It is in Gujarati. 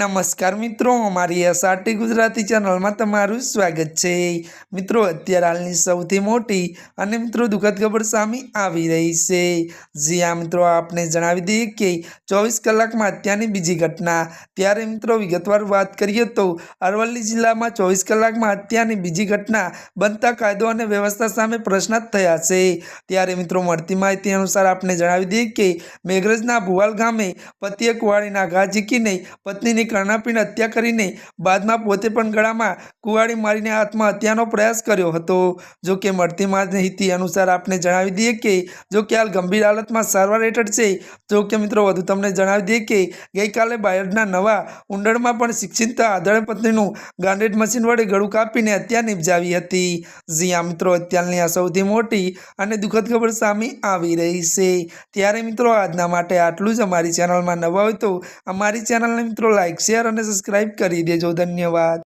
નમસ્કાર મિત્રો અમારી એસઆરટી ગુજરાતી ચેનલમાં તમારું સ્વાગત છે. મિત્રો, અત્યારે હાલની સૌથી મોટી અને મિત્રો દુઃખદ ખબર સામે આવી રહી છે. જી આ મિત્રો, આપને જણાવી દઈએ કે ચોવીસ કલાકમાં અત્યારની બીજી ઘટના. ત્યારે મિત્રો, વિગતવાર વાત કરીએ તો અરવલ્લી જિલ્લામાં ચોવીસ કલાકમાં હત્યાની બીજી ઘટના બનતા કાયદો અને વ્યવસ્થા સામે પ્રશ્નાર્થ થયા છે. ત્યારે મિત્રો, મળતી માહિતી અનુસાર આપને જણાવી દઈએ કે મેઘરજના ભુવાલ ગામે પતિએ કુવાડીના ઘા ઝીકીને પત્નીની કર્ણાપીને હત્યા કરીને બાદમાં પોતે પણ ગળામાં કુવાડી મારીને આત્મહત્યાનો પ્રયાસ કર્યો હતો. જો કે મળતી માહિતી અનુસાર આપને જણાવી દઈએ કે, જો કે હાલ ગંભીર હાલતમાં સારવાર હેઠળ છે. જો કે મિત્રો, વધુ તમને જણાવી દઈએ કે, ગઈકાલે બાયડના નવા ઉંડળમાં પણ શિક્ષિત આદરણીય પત્નીનું ગાંડેડ મશીન વડે ગળું કાપીને હત્યા નિપજાવી હતી. જ્યાં મિત્રો, અત્યારની આ સૌથી મોટી અને દુઃખદ ખબર સામે આવી રહી છે. ત્યારે મિત્રો, આજના માટે આટલું જ. અમારી ચેનલમાં નવા હોય તો અમારી ચેનલને મિત્રો લાઇક શેર અને સબસ્ક્રાઈબ કરી દેજો. ધન્યવાદ.